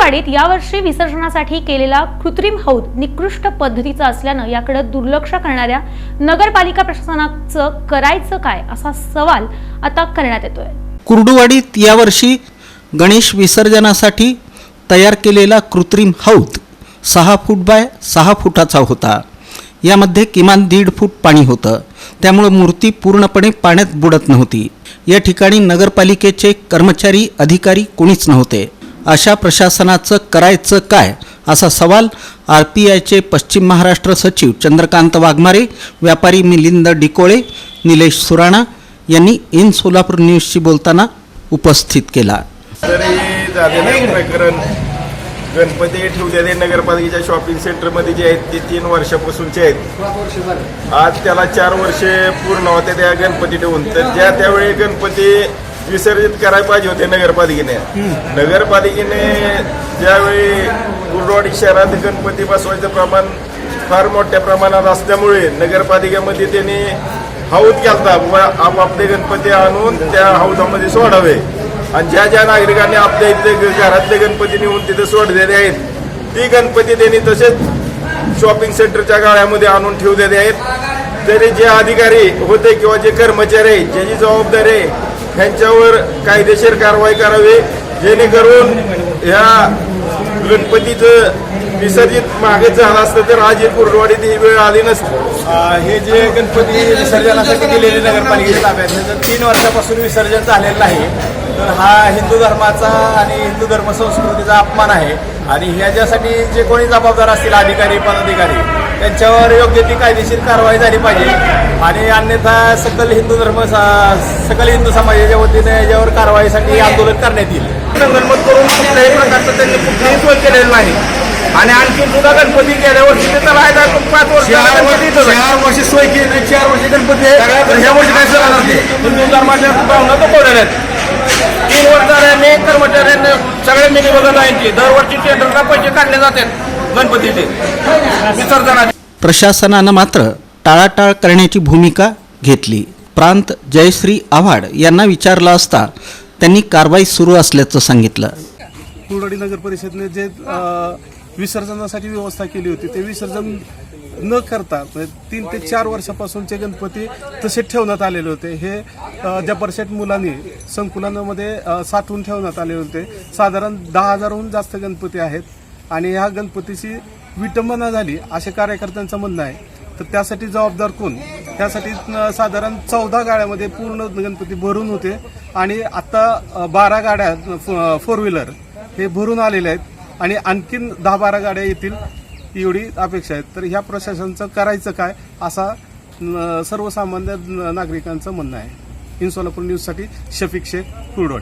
कुर्डुवाडीत यावर्षी विसर्जनासाठी केलेला कृत्रिम हौद निकृष्ट पद्धतीचा असल्यानं याकडे दुर्लक्ष करणाऱ्या नगरपालिका प्रशासनाचं करायचं काय असा सवाल आता करण्यात येतोय. कुर्डुवाडीत यावर्षी गणेश विसर्जनासाठी तयार केलेला कृत्रिम हौद सहा फूट बाय सहा फुटाचा होता. यामध्ये किमान दीड फूट पाणी होतं. त्यामुळं मूर्ती पूर्णपणे पाण्यात बुडत नव्हती. या ठिकाणी नगरपालिकेचे कर्मचारी अधिकारी कोणीच नव्हते. अशा प्रशासनाचं करायचं काय असा सवाल आर पी आयचे पश्चिम महाराष्ट्र सचिव चंद्रकांत वाघमारे व्यापारी मिलिंद डिकोळे निलेश सुराणा यांनी इन सोलापूर न्यूजशी बोलताना उपस्थित केला. तरी प्रकरण गणपती ठेवलेले नगरपालिकेच्या शॉपिंग सेंटरमध्ये जे आहेत ते तीन वर्षापासूनचे आहेत. आज त्याला चार वर्षे पूर्ण होते त्या गणपती ठेवून. तर ज्या त्यावेळी गणपती विसर्जित करायला पाहिजे होते नगरपालिकेने. नगरपालिकेने ज्यावेळी कुर्डवाडी शहरात गणपती बसवायचं प्रमाण फार मोठ्या प्रमाणात असल्यामुळे नगरपालिकेमध्ये त्यांनी हौद घालता व आपापले गणपती आणून त्या हौदामध्ये सोडावे. आणि ज्या ज्या नागरिकांनी आपल्या इथले घरातले गणपती नेऊन तिथे सोडलेले आहेत ती गणपती त्यांनी तसेच शॉपिंग सेंटरच्या गाळ्यामध्ये आणून ठेवलेले आहेत. तरी जे अधिकारी होते किंवा जे कर्मचारी आहेत ज्याची जबाबदारी आहे ह्यांच्यावर कायदेशीर कारवाई करावी जेणेकरून ह्या गणपतीचं विसर्जित मागे झालं असतं तर आज हे कुर्डवाडीत ही वेळ आली नसती. हे जे गणपती विसर्जनासाठी दिलेले नगरपालिकेच्या ताब्यात त्याचं तीन वर्षापासून विसर्जन झालेलं नाही तर हा हिंदू धर्माचा आणि हिंदू धर्म संस्कृतीचा अपमान आहे. आणि ह्याच्यासाठी जे कोणी जबाबदार असतील अधिकारी पदाधिकारी त्यांच्यावर योग्य ती कायदेशीर कारवाई झाली पाहिजे. आणि अन्यथा सकल हिंदू धर्म सकल हिंदू समाजाच्या वतीने याच्यावर कारवाईसाठी आंदोलन करण्यात येईल. संगनमत करून कुठल्याही प्रकारचं त्यांनी कुठलीही सोय केलेली नाही. आणि आणखी सुद्धा गणपती गेल्या वर्षी ते तर आहे का पाच वर्ष आहे. चार वर्षी सोय केली चार वर्षी गणपती आहे तर ह्या वर्षी काय करणार ते. हिंदू धर्माच्या भावना आहेत तीन वर्षाने कर्मचाऱ्यांनी सगळे मिली बघत आहेत दरवर्षी टेंडरला पैसे काढले जातात गणपतीचे. विसर्जनाचे. प्रशासनानं मात्र टाळाटाळ करण्याची भूमिका घेतली. प्रांत जयश्री आव्हाड यांना विचारला असता त्यांनी कारवाई सुरू असल्याचं सांगितलं. कुर्डवाडी नगर परिषदेने जे विसर्जनासाठी व्यवस्था केली होती ते विसर्जन न करता म्हणजे तीन ते चार वर्षापासूनचे गणपती तसेच ठेवण्यात आलेले होते. हे अ, जबरशेट मुलांनी संकुलनामध्ये साठवून ठेवण्यात आले होते. साधारण दहा हजारहून जास्त गणपती आहेत. आणि ह्या गणपतीची विटंबना झाली असे कार्यकर्त्यांचं म्हणणं आहे. तर त्यासाठी जबाबदार कोण? त्यासाठी साधारण चौदा गाड्यामध्ये पूर्ण गणपती भरून होते. आणि आता बारा गाड्या फोर व्हीलर हे भरून आलेले आहेत. आणि आणखीन दहा बारा गाड्या येतील एवढी अपेक्षा आहे तर ह्या प्रशासनाचं करायचं काय असा सर्वसामान्य न- नागरिकांचं म्हणणं आहे. इन सोलापूर न्यूजसाठी शफिक शेख कुरडोळ